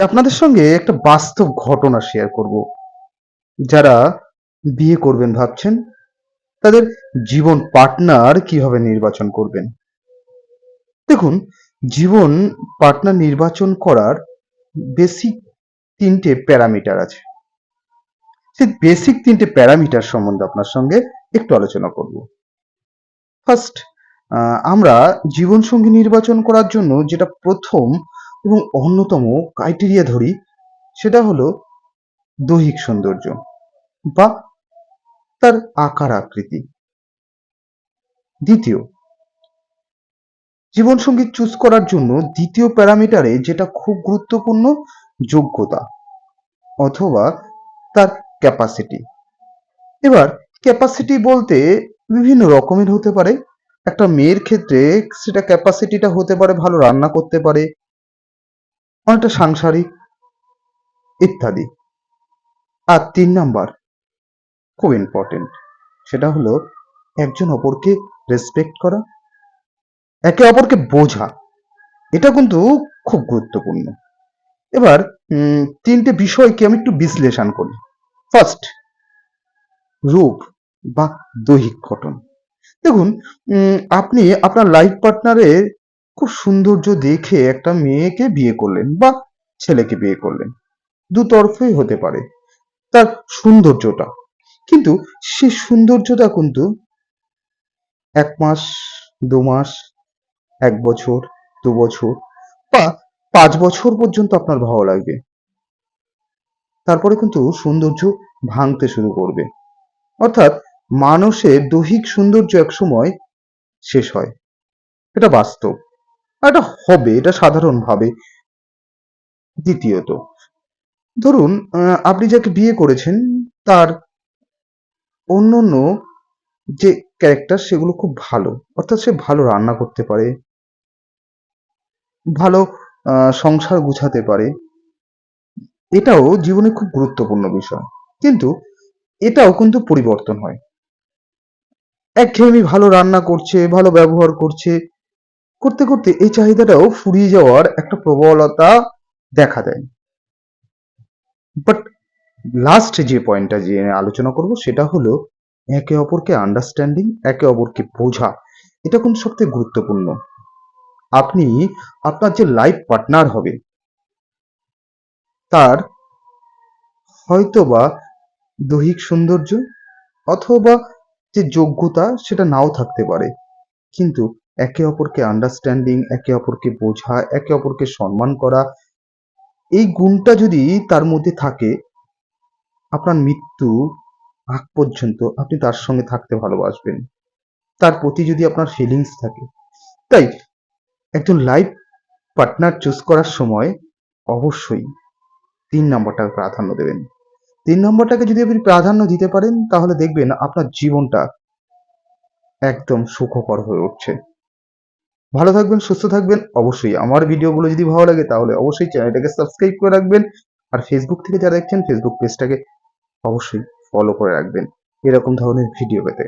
আপনাদের সঙ্গে একটা বাস্তব ঘটনা শেয়ার করব। যারা বিয়ে করবেন ভাবছেন, তাদের জীবন পার্টনার কীভাবে নির্বাচন করবেন? দেখুন, জীবন পার্টনার নির্বাচন করার বেসিক তিনটে প্যারামিটার আছে। সেই বেসিক তিনটে প্যারামিটার সম্বন্ধে আপনার সঙ্গে একটু আলোচনা করব। ফার্স্ট আমরা জীবনসঙ্গী নির্বাচন করার জন্য যেটা প্রথম এবং অন্যতম ক্রাইটেরিয়া ধরি, সেটা হলো দৈহিক সৌন্দর্য বা তার আকার আকৃতি। দ্বিতীয়, জীবনসঙ্গী চুজ করার জন্য দ্বিতীয় প্যারামিটারে যেটা খুব গুরুত্বপূর্ণ, যোগ্যতা অথবা তার ক্যাপাসিটি এবার ক্যাপাসিটি বলতে বিভিন্ন রকমের হতে পারে। একটা মেয়ের ক্ষেত্রে সেটা ক্যাপাসিটিটা হতে পারে, ভালো রান্না করতে পারে অনেকটা সাংসারিক ইত্যাদি। আর তিন নাম্বার, খুব ইম্পর্টেন্ট সেটা হলো একজন অপরকে রেসপেক্ট করা, একে অপরকে বোঝা। এটা কিন্তু খুব গুরুত্বপূর্ণ। এবার তিনটে বিষয়কে আমি একটু বিশ্লেষণ করি। ফার্স্ট রূপ বা দৈহিক গঠন। দেখুন আপনি আপনার লাইফ পার্টনারের খুব সৌন্দর্য দেখে একটা মেয়েকে বিয়ে করলেন বা ছেলেকে বিয়ে করলেন। দুতরফেই হতে পারে তার সৌন্দর্যটা। কিন্তু সে সৌন্দর্যটা কিন্তু এক মাস, দু মাস, এক বছর, দু বছর বা পাঁচ বছর পর্যন্ত আপনার ভালো লাগবে। তারপরে কিন্তু সৌন্দর্য ভাঙতে শুরু করবে। অর্থাৎ মানুষের দৈহিক সৌন্দর্য এক সময় শেষ হয়। এটা বাস্তব। এটা হবে, এটা সাধারণভাবে দ্বিতীয়ত, ধরুন আপনি যাকে বিয়ে করেছেন, তার অন্য অন্য যে ক্যারেক্টার সেগুলো খুব ভালো, অর্থাৎ সে ভালো রান্না করতে পারে, ভালো সংসার গুছাতে পারে, এটাও জীবনে খুব গুরুত্বপূর্ণ বিষয়। কিন্তু এটাও কিন্তু পরিবর্তন হয়। একঘেয়েমি ভালো রান্না করছে, ভালো ব্যবহার করছে করতে করতে এই চাহিদাটাও ফুরিয়ে যাওয়ার একটা প্রবলতা দেখা দেয়। বাট লাস্ট যে পয়েন্টটা যে আলোচনা করব সেটা হলো একে অপরকে আন্ডারস্ট্যান্ডিং একে অপরকে বোঝা। এটা কিন্তু সবথেকে গুরুত্বপূর্ণ? আপনি আপনার যে লাইফ পার্টনার হবে, তার হয়তোবা দৈহিক সৌন্দর্য অথবা যে যোগ্যতা সেটা নাও থাকতে পারে। কিন্তু একে অপরকে আন্ডারস্ট্যান্ডিং একে অপরকে বোঝা, একে অপরকে সম্মান করা, এই গুণটা যদি তার মধ্যে থাকে, আপনার মৃত্যু আগ পর্যন্ত আপনি তার সঙ্গে থাকতে ভালোবাসবেন। তার প্রতি যদি আপনার ফিলিংস থাকে। তাই একজন লাইফ পার্টনার চুজ করার সময় অবশ্যই তিন নম্বরটাকে প্রাধান্য দেবেন। তিন নম্বরটাকে যদি আপনি প্রাধান্য দিতে পারেন, তাহলে দেখবেন আপনার জীবনটা একদম সুখকর হয়ে উঠছে। ভালো থাকবেন, সুস্থ থাকবেন। অবশ্যই আমার ভিডিওগুলো যদি ভালো লাগে তাহলে অবশ্যই চ্যানেলটাকে সাবস্ক্রাইব করে রাখবেন। আর ফেসবুক থেকে যারা দেখছেন ফেসবুক পেজটাকে অবশ্যই ফলো করে রাখবেন। এরকম ধরনের ভিডিও পেতে।